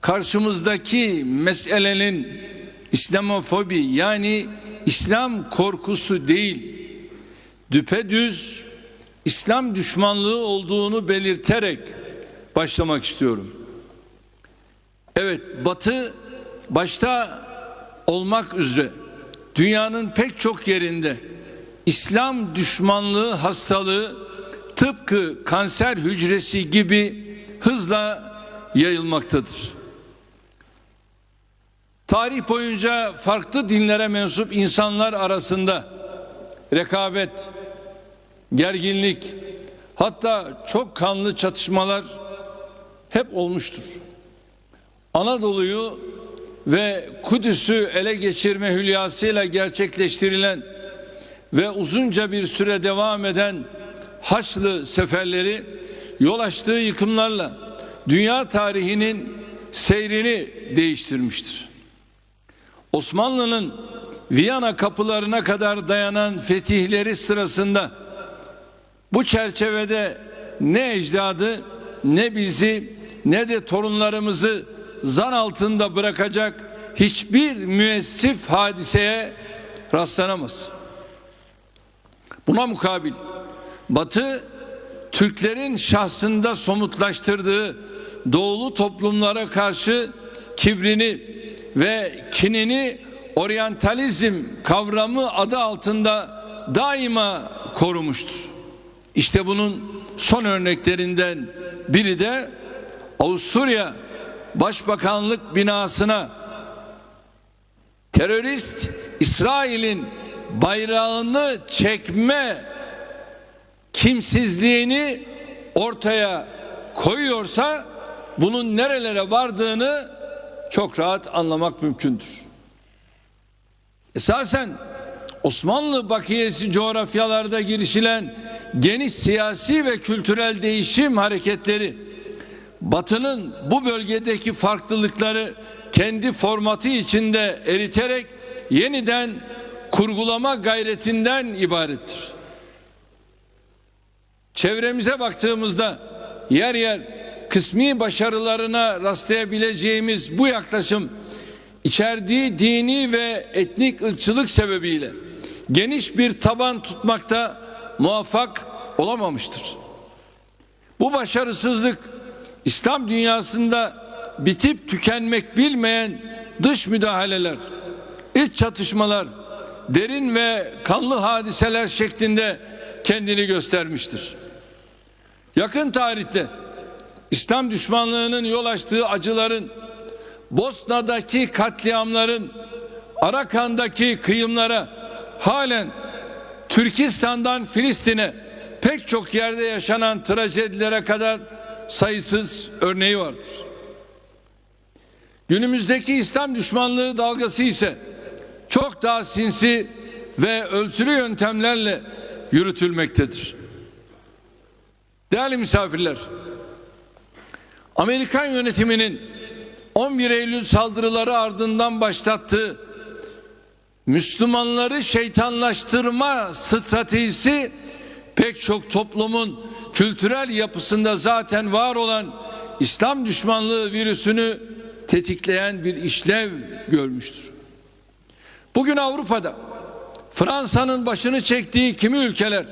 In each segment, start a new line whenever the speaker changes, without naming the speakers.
karşımızdaki meselenin İslamofobi yani İslam korkusu değil, düpedüz İslam düşmanlığı olduğunu belirterek başlamak istiyorum. Evet, Batı başta olmak üzere dünyanın pek çok yerinde İslam düşmanlığı hastalığı tıpkı kanser hücresi gibi hızla yayılmaktadır. Tarih boyunca farklı dinlere mensup insanlar arasında rekabet, gerginlik, hatta çok kanlı çatışmalar hep olmuştur. Anadolu'yu ve Kudüs'ü ele geçirme hülyasıyla gerçekleştirilen ve uzunca bir süre devam eden Haçlı seferleri yol açtığı yıkımlarla dünya tarihinin seyrini değiştirmiştir. Osmanlı'nın Viyana kapılarına kadar dayanan fetihleri sırasında bu çerçevede ne ecdadı ne bizi ne de torunlarımızı zan altında bırakacak hiçbir müessif hadiseye rastlanamaz. Buna mukabil Batı Türklerin şahsında somutlaştırdığı doğulu toplumlara karşı kibrini ve kinini oryantalizm kavramı adı altında daima korumuştur. İşte bunun son örneklerinden biri de Avusturya Başbakanlık binasına terörist İsrail'in bayrağını çekme kimsizliğini ortaya koyuyorsa bunun nerelere vardığını çok rahat anlamak mümkündür. Esasen Osmanlı bakiyesi coğrafyalarda girişilen geniş siyasi ve kültürel değişim hareketleri Batı'nın bu bölgedeki farklılıkları kendi formatı içinde eriterek yeniden kurgulama gayretinden ibarettir. Çevremize baktığımızda yer yer kısmi başarılarına rastlayabileceğimiz bu yaklaşım içerdiği dini ve etnik ırkçılık sebebiyle geniş bir taban tutmakta muvaffak olamamıştır. Bu başarısızlık İslam dünyasında bitip tükenmek bilmeyen dış müdahaleler, iç çatışmalar, derin ve kanlı hadiseler şeklinde kendini göstermiştir. Yakın tarihte İslam düşmanlığının yol açtığı acıların, Bosna'daki katliamların, Arakan'daki kıyımlara halen Türkistan'dan Filistin'e pek çok yerde yaşanan trajedilere kadar sayısız örneği vardır. Günümüzdeki İslam düşmanlığı dalgası ise çok daha sinsi ve ölçülü yöntemlerle yürütülmektedir. Değerli misafirler, Amerikan yönetiminin 11 Eylül saldırıları ardından başlattığı Müslümanları şeytanlaştırma stratejisi pek çok toplumun kültürel yapısında zaten var olan İslam düşmanlığı virüsünü tetikleyen bir işlev görmüştür. Bugün Avrupa'da Fransa'nın başını çektiği kimi ülkeler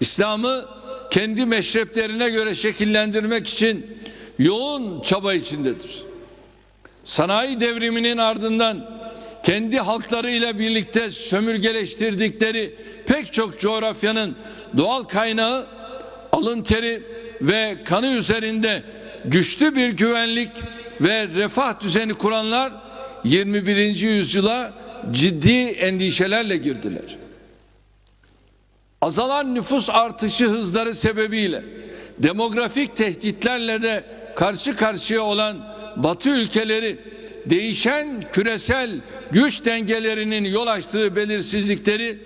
İslam'ı kendi meşreplerine göre şekillendirmek için yoğun çaba içindedir. Sanayi devriminin ardından kendi halklarıyla birlikte sömürgeleştirdikleri pek çok coğrafyanın doğal kaynağı alın teri ve kanı üzerinde güçlü bir güvenlik ve refah düzeni kuranlar 21. yüzyıla ciddi endişelerle girdiler. Azalan nüfus artışı hızları sebebiyle demografik tehditlerle de karşı karşıya olan Batı ülkeleri değişen küresel güç dengelerinin yol açtığı belirsizlikleri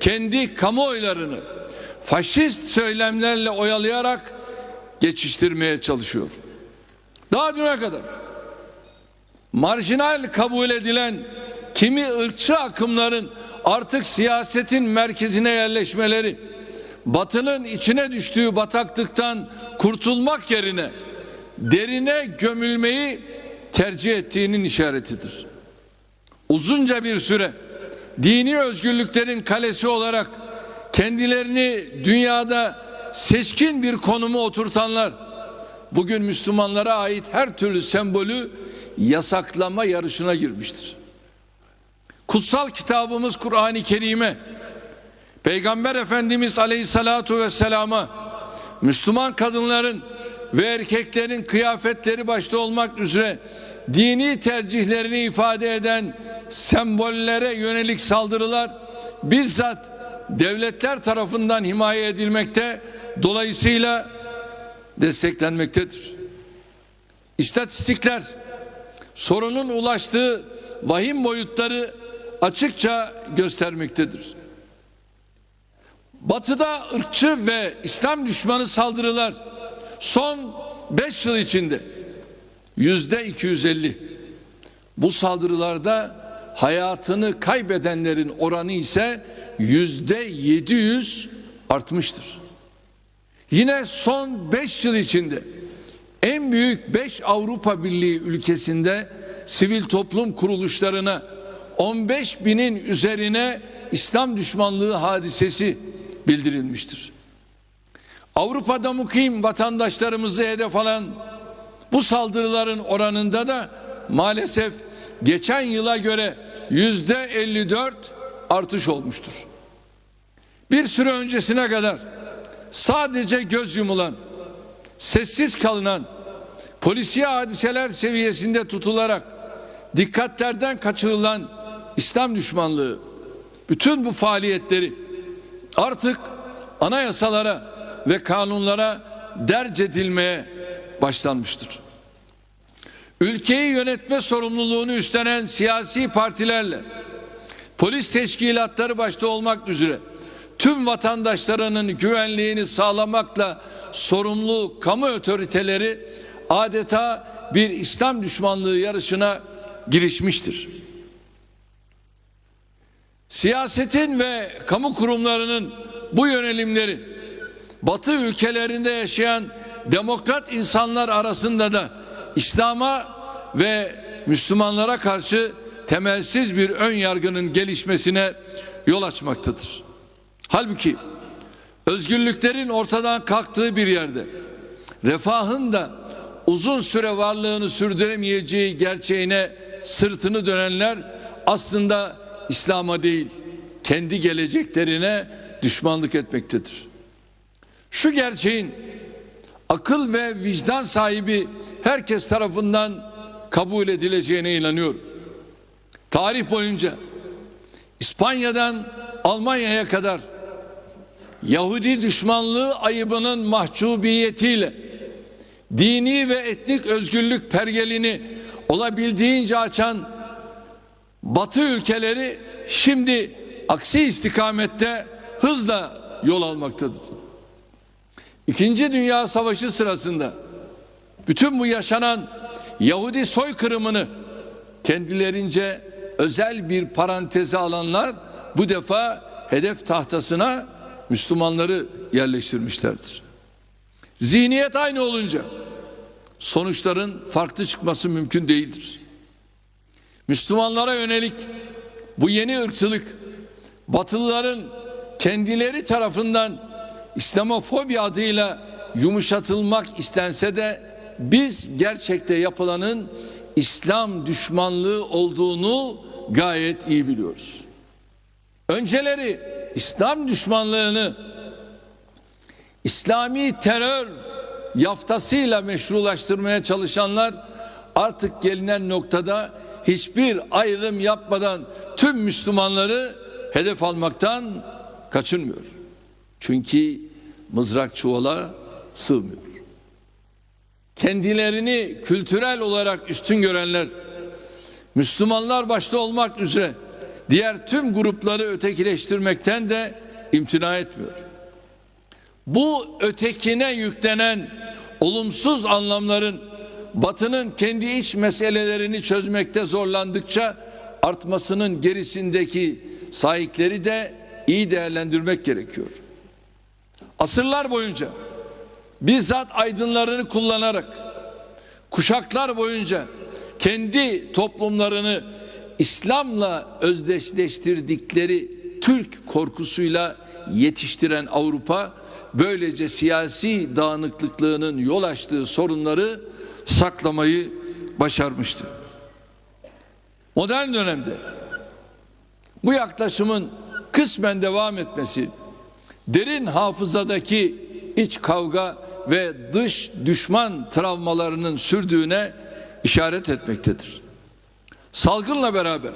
kendi kamuoylarını faşist söylemlerle oyalayarak geçiştirmeye çalışıyor. Daha düne kadar marjinal kabul edilen kimi ırkçı akımların artık siyasetin merkezine yerleşmeleri, batının içine düştüğü bataklıktan kurtulmak yerine derine gömülmeyi tercih ettiğinin işaretidir. Uzunca bir süre dini özgürlüklerin kalesi olarak kendilerini dünyada seçkin bir konuma oturtanlar bugün Müslümanlara ait her türlü sembolü yasaklama yarışına girmiştir. Kutsal kitabımız Kur'an-ı Kerim'e Peygamber Efendimiz Aleyhisselatu Vesselam'a Müslüman kadınların ve erkeklerin kıyafetleri başta olmak üzere dini tercihlerini ifade eden sembollere yönelik saldırılar bizzat devletler tarafından himaye edilmekte dolayısıyla desteklenmektedir. İstatistikler sorunun ulaştığı vahim boyutları açıkça göstermektedir. Batı'da ırkçı ve İslam düşmanı saldırılar son 5 yıl içinde yüzde 250. Bu saldırılarda hayatını kaybedenlerin oranı ise yüzde 700 artmıştır. Yine son 5 yıl içinde en büyük 5 Avrupa Birliği ülkesinde sivil toplum kuruluşlarına 15 binin üzerine İslam düşmanlığı hadisesi bildirilmiştir. Avrupa'da mukim vatandaşlarımızı hedef alan bu saldırıların oranında da maalesef geçen yıla göre yüzde 54 artış olmuştur. Bir süre öncesine kadar sadece göz yumulan, sessiz kalınan, polisiye hadiseler seviyesinde tutularak dikkatlerden kaçırılan İslam düşmanlığı bütün bu faaliyetleri artık anayasalara ve kanunlara derc edilmeye başlanmıştır. Ülkeyi yönetme sorumluluğunu üstlenen siyasi partilerle polis teşkilatları başta olmak üzere tüm vatandaşlarının güvenliğini sağlamakla sorumlu kamu otoriteleri adeta bir İslam düşmanlığı yarışına girişmiştir. Siyasetin ve kamu kurumlarının bu yönelimleri Batı ülkelerinde yaşayan demokrat insanlar arasında da İslam'a ve Müslümanlara karşı temelsiz bir ön yargının gelişmesine yol açmaktadır. Halbuki özgürlüklerin ortadan kalktığı bir yerde refahın da uzun süre varlığını sürdüremeyeceği gerçeğine sırtını dönenler aslında İslam'a değil kendi geleceklerine düşmanlık etmektedir. Şu gerçeğin akıl ve vicdan sahibi herkes tarafından kabul edileceğine inanıyorum. Tarih boyunca İspanya'dan Almanya'ya kadar Yahudi düşmanlığı ayıbının mahcubiyetiyle dini ve etnik özgürlük pergelini olabildiğince açan Batı ülkeleri şimdi aksi istikamette hızla yol almaktadır. İkinci Dünya Savaşı sırasında bütün bu yaşanan Yahudi soykırımını kendilerince özel bir paranteze alanlar bu defa hedef tahtasına Müslümanları yerleştirmişlerdir. Zihniyet aynı olunca sonuçların farklı çıkması mümkün değildir. Müslümanlara yönelik bu yeni ırkçılık Batılıların kendileri tarafından İslamofobi adıyla yumuşatılmak istense de biz gerçekte yapılanın İslam düşmanlığı olduğunu gayet iyi biliyoruz. Önceleri İslam düşmanlığını İslami terör yaftasıyla meşrulaştırmaya çalışanlar artık gelinen noktada hiçbir ayrım yapmadan tüm Müslümanları hedef almaktan kaçınmıyor. Çünkü mızrak çuvala sığmıyor. Kendilerini kültürel olarak üstün görenler Müslümanlar başta olmak üzere diğer tüm grupları ötekileştirmekten de imtina etmiyor. Bu ötekine yüklenen olumsuz anlamların Batı'nın kendi iç meselelerini çözmekte zorlandıkça artmasının gerisindeki sahipleri de iyi değerlendirmek gerekiyor. Asırlar boyunca bizzat aydınlarını kullanarak kuşaklar boyunca kendi toplumlarını İslam'la özdeşleştirdikleri Türk korkusuyla yetiştiren Avrupa böylece siyasi dağınıklıklığının yol açtığı sorunları saklamayı başarmıştı. Modern dönemde bu yaklaşımın kısmen devam etmesi derin hafızadaki iç kavga ve dış düşman travmalarının sürdüğüne işaret etmektedir. Salgınla beraber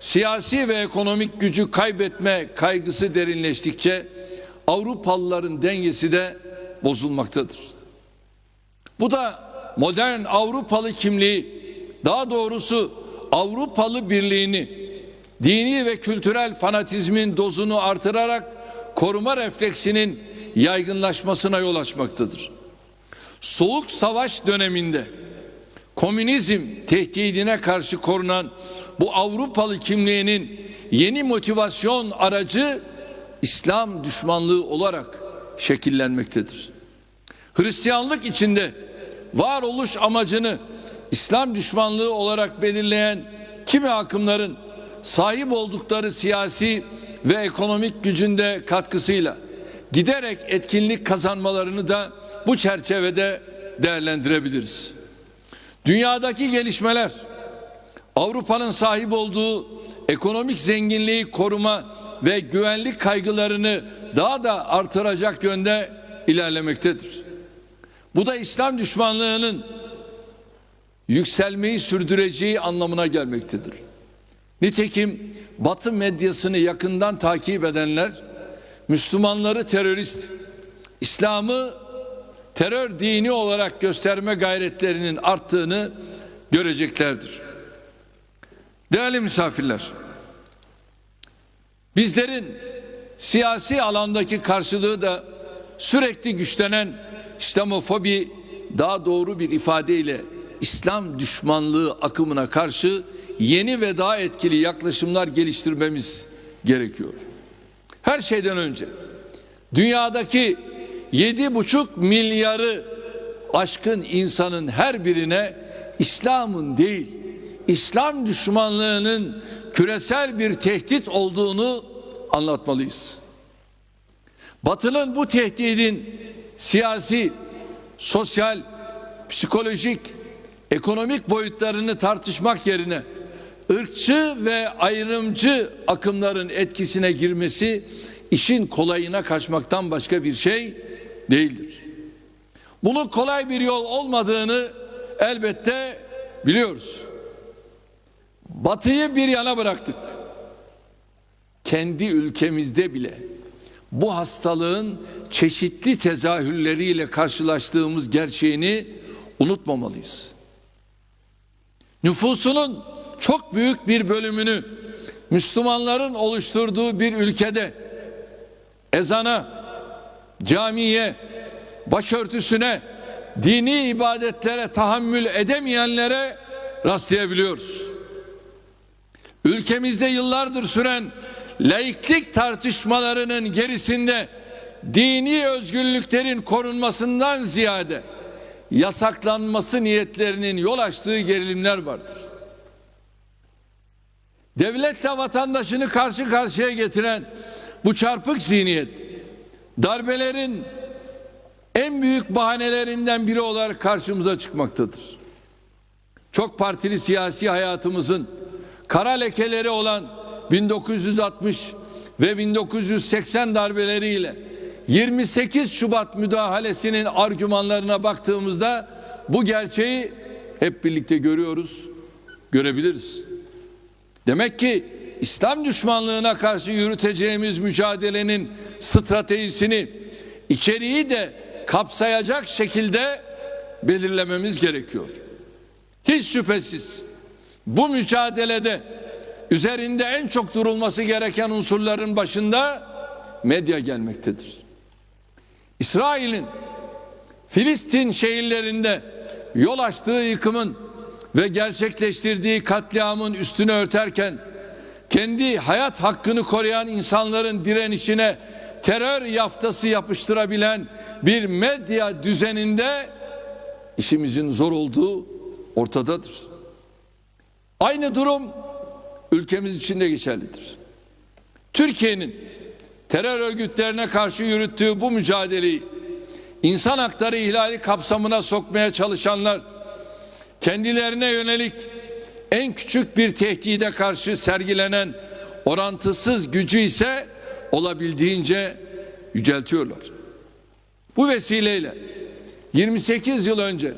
siyasi ve ekonomik gücü kaybetme kaygısı derinleştikçe Avrupalıların dengesi de bozulmaktadır. Bu da modern Avrupalı kimliği, daha doğrusu Avrupalı birliğini dini ve kültürel fanatizmin dozunu artırarak koruma refleksinin yaygınlaşmasına yol açmaktadır. Soğuk savaş döneminde komünizm tehdidine karşı korunan bu Avrupalı kimliğinin yeni motivasyon aracı İslam düşmanlığı olarak şekillenmektedir. Hristiyanlık içinde varoluş amacını İslam düşmanlığı olarak belirleyen kimi akımların sahip oldukları siyasi ve ekonomik gücünde katkısıyla giderek etkinlik kazanmalarını da bu çerçevede değerlendirebiliriz. Dünyadaki gelişmeler Avrupa'nın sahip olduğu ekonomik zenginliği koruma ve güvenlik kaygılarını daha da artıracak yönde ilerlemektedir. Bu da İslam düşmanlığının yükselmeyi sürdüreceği anlamına gelmektedir. Nitekim Batı medyasını yakından takip edenler Müslümanları terörist, İslam'ı terör dini olarak gösterme gayretlerinin arttığını göreceklerdir. Değerli misafirler, bizlerin siyasi alandaki karşılığı da sürekli güçlenen İslamofobi daha doğru bir ifadeyle İslam düşmanlığı akımına karşı yeni ve daha etkili yaklaşımlar geliştirmemiz gerekiyor. Her şeyden önce dünyadaki yedi buçuk milyarı aşkın insanın her birine İslam'ın değil İslam düşmanlığının küresel bir tehdit olduğunu anlatmalıyız. Batı'nın bu tehdidin siyasi, sosyal, psikolojik, ekonomik boyutlarını tartışmak yerine ırkçı ve ayrımcı akımların etkisine girmesi işin kolayına kaçmaktan başka bir şey değildir. Bunun kolay bir yol olmadığını elbette biliyoruz. Batıyı bir yana bıraktık. Kendi ülkemizde bile bu hastalığın çeşitli tezahürleriyle karşılaştığımız gerçeğini unutmamalıyız. Nüfusunun çok büyük bir bölümünü Müslümanların oluşturduğu bir ülkede ezana, camiye, başörtüsüne, dini ibadetlere tahammül edemeyenlere rastlayabiliyoruz. Ülkemizde yıllardır süren laiklik tartışmalarının gerisinde dini özgürlüklerin korunmasından ziyade yasaklanması niyetlerinin yol açtığı gerilimler vardır. Devletle vatandaşını karşı karşıya getiren bu çarpık zihniyet darbelerin en büyük bahanelerinden biri olarak karşımıza çıkmaktadır. Çok partili siyasi hayatımızın kara lekeleri olan 1960 ve 1980 darbeleriyle 28 Şubat müdahalesinin argümanlarına baktığımızda bu gerçeği hep birlikte görüyoruz, görebiliriz. Demek ki İslam düşmanlığına karşı yürüteceğimiz mücadelenin stratejisini, içeriği de kapsayacak şekilde belirlememiz gerekiyor. Hiç şüphesiz bu mücadelede üzerinde en çok durulması gereken unsurların başında medya gelmektedir. İsrail'in Filistin şehirlerinde yol açtığı yıkımın ve gerçekleştirdiği katliamın üstünü örterken kendi hayat hakkını koruyan insanların direnişine terör yaftası yapıştırabilen bir medya düzeninde işimizin zor olduğu ortadadır. Aynı durum ülkemiz için de geçerlidir. Türkiye'nin terör örgütlerine karşı yürüttüğü bu mücadeleyi insan hakları ihlali kapsamına sokmaya çalışanlar kendilerine yönelik en küçük bir tehdide karşı sergilenen orantısız gücü ise olabildiğince yüceltiyorlar. Bu vesileyle 28 yıl önce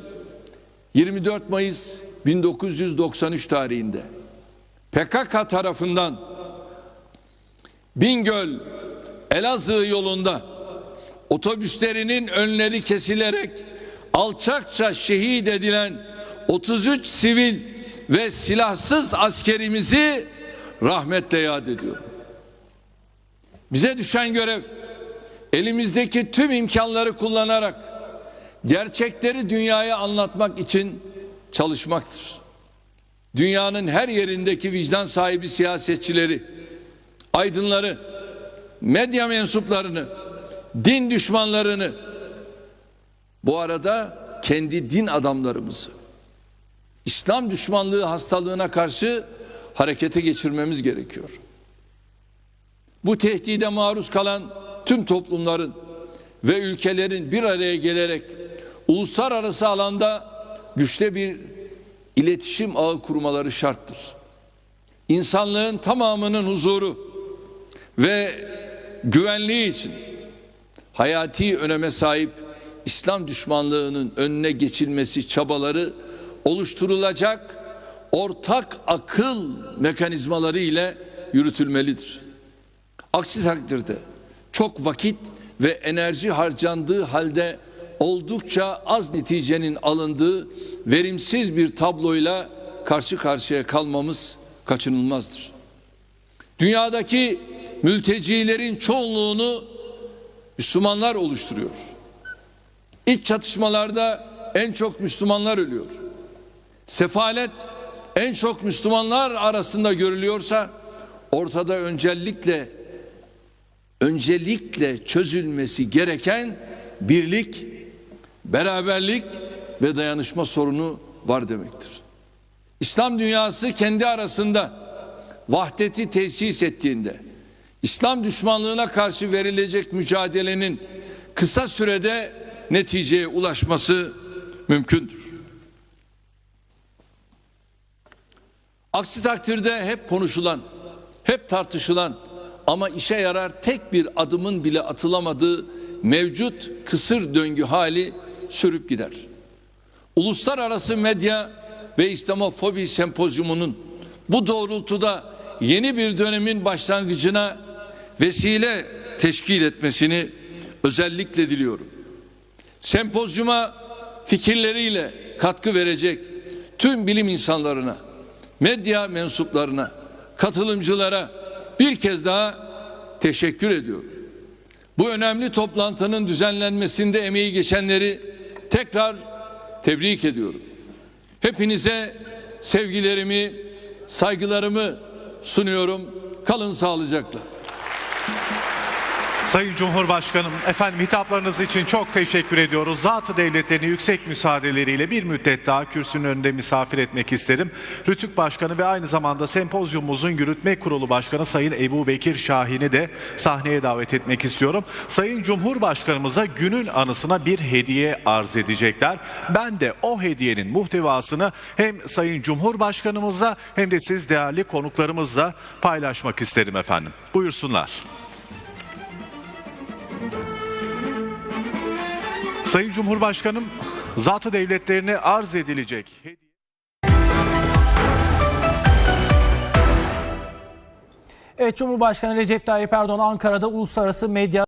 24 Mayıs 1993 tarihinde PKK tarafından Bingöl Elazığ yolunda otobüslerinin önleri kesilerek alçakça şehit edilen 33 sivil ve silahsız askerimizi rahmetle yad ediyorum. Bize düşen görev elimizdeki tüm imkanları kullanarak gerçekleri dünyaya anlatmak için çalışmaktır. Dünyanın her yerindeki vicdan sahibi siyasetçileri, aydınları, medya mensuplarını, din düşmanlarını, bu arada kendi din adamlarımızı, İslam düşmanlığı hastalığına karşı harekete geçirmemiz gerekiyor. Bu tehdide maruz kalan tüm toplumların ve ülkelerin bir araya gelerek uluslararası alanda güçlü bir iletişim ağı kurmaları şarttır. İnsanlığın tamamının huzuru ve güvenliği için hayati öneme sahip İslam düşmanlığının önüne geçilmesi çabaları oluşturulacak ortak akıl mekanizmaları ile yürütülmelidir. Aksi takdirde çok vakit ve enerji harcandığı halde oldukça az neticenin alındığı verimsiz bir tabloyla karşı karşıya kalmamız kaçınılmazdır. Dünyadaki mültecilerin çoğunluğunu Müslümanlar oluşturuyor. İç çatışmalarda en çok Müslümanlar ölüyor. Sefalet en çok Müslümanlar arasında görülüyorsa ortada öncelikle öncelikle çözülmesi gereken birlik, beraberlik ve dayanışma sorunu var demektir. İslam dünyası kendi arasında vahdeti tesis ettiğinde İslam düşmanlığına karşı verilecek mücadelenin kısa sürede neticeye ulaşması mümkündür. Aksi takdirde hep konuşulan, hep tartışılan ama işe yarar tek bir adımın bile atılamadığı mevcut kısır döngü hali sürüp gider. Uluslararası medya ve İslamofobi sempozyumunun bu doğrultuda yeni bir dönemin başlangıcına vesile teşkil etmesini özellikle diliyorum. Sempozyuma fikirleriyle katkı verecek tüm bilim insanlarına, medya mensuplarına, katılımcılara bir kez daha teşekkür ediyorum. Bu önemli toplantının düzenlenmesinde emeği geçenleri tekrar tebrik ediyorum. Hepinize sevgilerimi, saygılarımı sunuyorum. Kalın sağlıcakla.
Sayın Cumhurbaşkanım, efendim hitaplarınız için çok teşekkür ediyoruz. Zatı devletlerini yüksek müsaadeleriyle bir müddet daha kürsünün önünde misafir etmek isterim. Rütük Başkanı ve aynı zamanda sempozyumumuzun yürütme kurulu başkanı Sayın Ebu Bekir Şahin'i de sahneye davet etmek istiyorum. Sayın Cumhurbaşkanımıza günün anısına bir hediye arz edecekler. Ben de o hediyenin muhtevasını hem Sayın Cumhurbaşkanımızla hem de siz değerli konuklarımızla paylaşmak isterim efendim. Buyursunlar. Sayın Cumhurbaşkanım, zatı devletlerine arz edilecek.
Evet Cumhurbaşkanı Recep Tayyip Erdoğan Ankara'da uluslararası medya